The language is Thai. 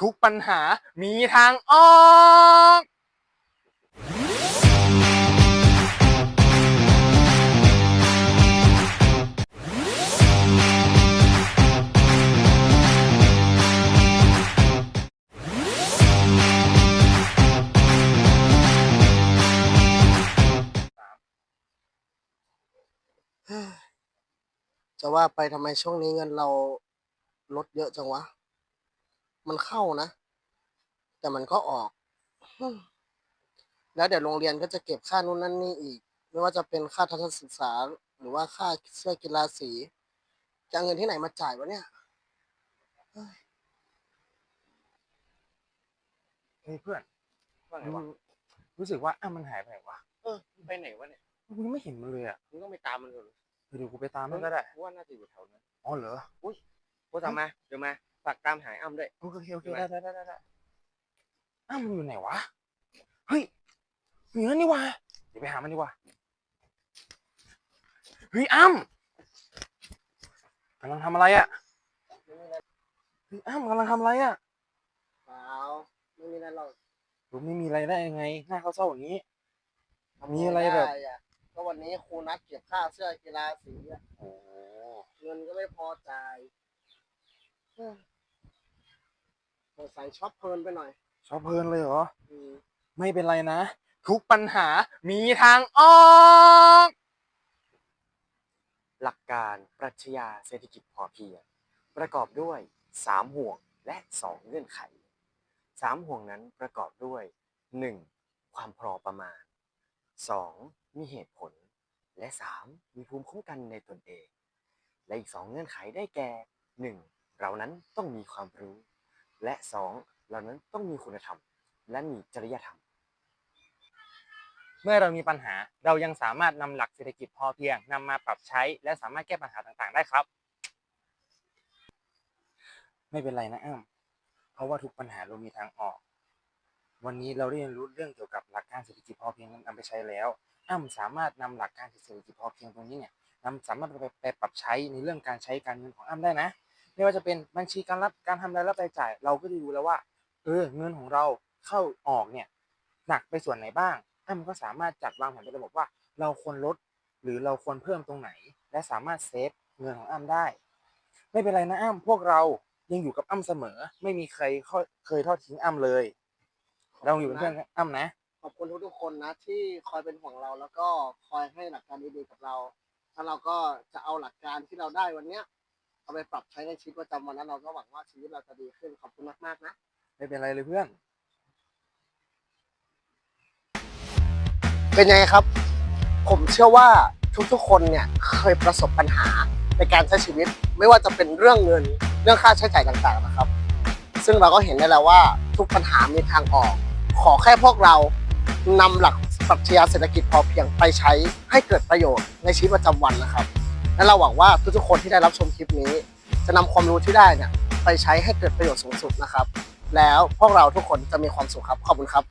ทุกปัญหามีทางออกจะว่าไปทำไมช่วงนี้เงินเราลดเยอะจังวะ มันเข้านะ แต่มันก็ออกฮึ่มแล้วเดี๋ยวโรงเรียนก็จะเก็บค่านู่นนั่นนี่อีก ไม่ว่าจะเป็นค่าทัศนศึกษา หรือว่าค่าเสื้อกีฬาสีจะเอาเงินที่ไหนมาจ่ายวะเนี่ยเฮ้ยเพื่อนว่าไงวะรู้สึกว่าอ้ามันหายไปไหนวะเออไปไหนวะเนี่ยกูยังไม่เห็นมันเลยอะมึงต้องไปตามมันก่อนเดี๋ยวกูไปตามมันก็ได้ว่าน่าจะอยู่แถวนั้นอ๋อเหรอกูตามมาเดี๋ยวมา ฝากตามหายอ้ำด้วย โอเคโอเคใช่ไหมได้ได้ได้ได้อ้าวมันอยู่ไหนวะ เฮ้ยอยู่นั่นนี่วะเดี๋ยวไปหามันดีกว่า เฮ้ยอ้ำกำลังทำอะไรอะเฮ้ยอ้ำกำลังทำอะไรอะเปล่าไม่มีอะไรหรอกรู้ไม่มีอะไรได้ยังไง หน้าเขาเศร้าอย่างนี้ มีอะไรแบบด้อะก็วันนี้ครูนัดเก็บค่าเสื้อกีฬาสีอะโอ้เงินก็ไม่พอจ่ายเฮ้ย สงสัยช็อปเพลินไปหน่อยชอบเพลินเลยเหรอ อืมไม่เป็นไรนะ ทุกปัญหามีทางออก หลักการปรัชญาเศรษฐกิจพอเพียงประกอบด้วย 3 ห่วงและ 2 เงื่อนไข 3 ห่วงนั้นประกอบด้วย 1. ความพอประมาณ 2. มีเหตุผล และ 3. มีภูมิคุ้มกันในตนเอง และอีก 2 เงื่อนไขได้แก่ 1. เรานั้นต้องมีความรู้ และ 2. เรานั้นต้องมีคุณธรรม และมีจริยธรรม เมื่อเรามีปัญหาเรายังสามารถนำหลักเศรษฐกิจพอเพียงนำมาปรับใช้ และสามารถแก้ปัญหาต่างๆ ได้ครับ ไม่เป็นไรนะอ้ำเพราะว่าทุกปัญหาเรามีทางออก วันนี้เราได้เรียนรู้เรื่องเกี่ยวกับหลักการเศรษฐกิจพอเพียงนำไปใช้แล้วอ้ำสามารถนำหลักการเศรษฐกิจพอเพียงตรงนี้เนี่ยนำสามารถไปไปปรับใช้ในเรื่องการใช้การเงินของอ้ำได้นะ ไม่ว่าจะเป็นบัญชีการรับการทำรายรับรายจ่าย เราก็จะดูแล้วว่า เออเงินของเราเข้าออกเนี่ยหนักไปส่วนไหนบ้างอ้ำก็สามารถจัดวางแผนเป็นระบบว่า เราควรลดหรือเราควรเพิ่มตรงไหน และสามารถเซฟเงินของอ้ำได้ ไม่เป็นไรนะอ้ำพวกเรายังอยู่กับอ้ำเสมอ ไม่มีใครเคยทอดทิ้งอ้ำเลย เราอยู่เป็นเพื่อนกับอ้ำนะขอบคุณทุกๆคนนะ ที่คอยเป็นห่วงเราแล้วก็คอยให้หลักการดีๆกับเราแล้วเราก็จะเอาหลักการที่เราได้วันเนี้ย เอาไปปรับใช้ในชีวิตประจำวันแล้วเราก็หวังว่าชีวิตเราจะดีขึ้นขอบคุณมากๆนะ ไม่เป็นไรเลยเพื่อน เป็นยังไงครับ ผมเชื่อว่าทุกๆคนเนี่ยเคยประสบปัญหาในการใช้ชีวิต ไม่ว่าจะเป็นเรื่องเงินเรื่องค่าใช้จ่ายต่างๆนะครับ ซึ่งเราก็เห็นได้แล้วว่าทุกปัญหามีทางออก ขอแค่พวกเรานำหลักปรัชญาเศรษฐกิจพอเพียงไปใช้ให้เกิดประโยชน์ในชีวิตประจำวันนะครับ และเราหวังว่าทุกๆคนที่ได้รับชมคลิปนี้ จะนำความรู้ที่ได้เนี่ยไปใช้ให้เกิดประโยชน์สูงสุดนะครับ แล้วพวกเราทุกคนจะมีความสุขครับ ขอบคุณครับ